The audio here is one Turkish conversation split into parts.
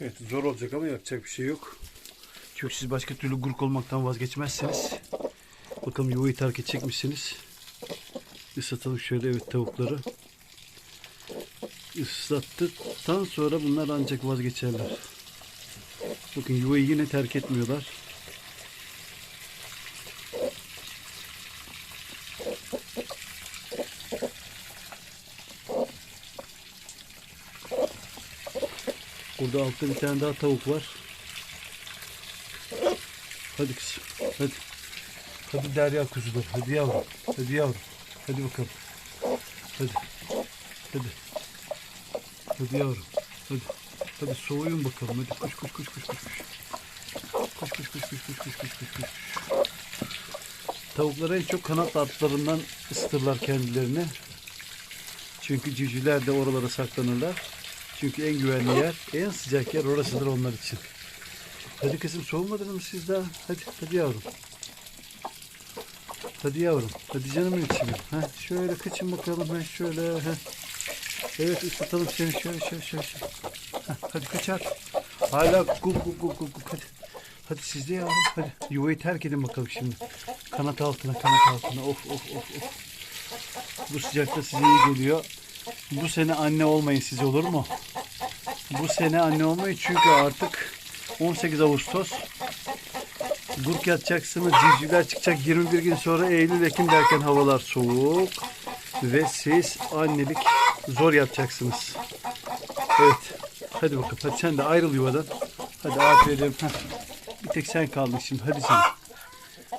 Evet zor olacak ama yapacak bir şey yok. Çünkü siz başka türlü gurk olmaktan vazgeçmezseniz. Bakalım yuvayı terk edecek misiniz? Islatalım şöyle evet tavukları. Islattıktan sonra bunlar ancak vazgeçerler. Bakın yuvayı yine terk etmiyorlar. Burada altta bir tane daha tavuk var. Hadi kızım. Hadi. Hadi Derya kuzular. Hadi yavrum. Hadi yavrum. Hadi bakalım. Hadi. Hadi. Hadi yavrum. Hadi. Hadi soğuyun bakalım. Hadi koş koş koş koş koş. koş. Koş koş koş koş koş koş koş koş. Tavukları en çok kanat altlarından ısıtırlar kendilerini. Çünkü civcivler de oralara saklanırlar. Çünkü en güvenli yer, en sıcak yer orasıdır onlar için. Hadi kızım soğumadınız mı siz daha? Hadi, hadi yavrum. Hadi yavrum. Hadi canımın içi benim. Ha, şöyle kaçın bakalım. Ha, şöyle. Ha. Evet ısıtalım seni. Şöyle şöyle şöyle. Ha, hadi kaç artık. Hala guk guk guk guk. Hadi. Hadi siz de yavrum. Hadi yuvayı terk edin bakalım şimdi. Kanat altına kanat altına. Of of of of. Bu sıcakta size iyi geliyor. Bu sene anne olmayın siz olur mu? Bu sene anne olmayın çünkü artık 18 Ağustos. Gurk yatacaksınız, civcivler çıkacak 21 gün sonra Eylül, Ekim derken havalar soğuk. Ve siz annelik zor yapacaksınız. Evet. Hadi bakalım. Hadi sen de ayrıl yuvadan. Hadi aferin. Heh. Bir tek sen kaldın şimdi. Hadi canım.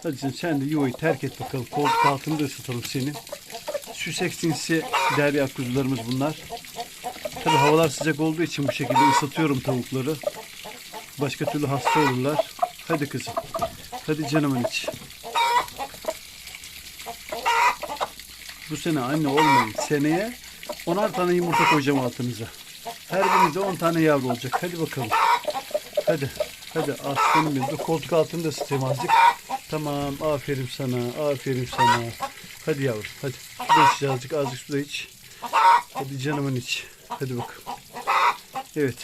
Hadi canım sen de yuvayı terk et bakalım. Koltuk altında ısıtalım seni. Süsek sinsi derya kuzularımız bunlar. Tabi havalar sıcak olduğu için bu şekilde ıslatıyorum tavukları. Başka türlü hasta olurlar. Hadi kızım. Hadi canımın iç. Bu sene anne olmayın. Seneye onar tane yumurta koyacağım altınıza. Her birinizde 10 tane yavru olacak. Hadi bakalım. Hadi. Hadi aslanım benim. Koltuk altını da ısıtayım azıcık. Tamam. Aferin sana. Aferin sana. Hadi yavrum. Hadi. Su da iç azıcık. Azıcık su da iç. Hadi canımın iç. Hadi bakalım. Evet.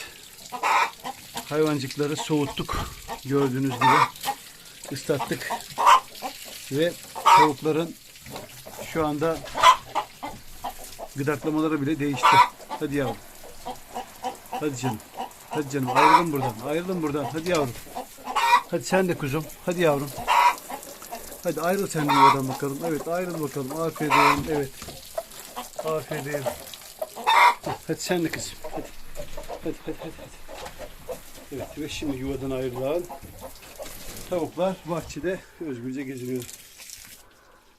Hayvancıkları soğuttuk. Gördüğünüz gibi. ıslattık. Ve tavukların şu anda gıdaklamaları bile değişti. Hadi yavrum. Hadi canım. Hadi canım ayrılın buradan. Ayrılın buradan. Hadi yavrum. Hadi sen de kuzum. Hadi yavrum. Hadi ayrıl sen de yuvadan bakalım. Evet ayrıl bakalım. Aferin. Evet. Aferin. Hadi sen de kızım. Hadi. Hadi hadi hadi. hadi. Evet ve şimdi yuvadan ayrılan tavuklar bahçede özgürce geziniyor.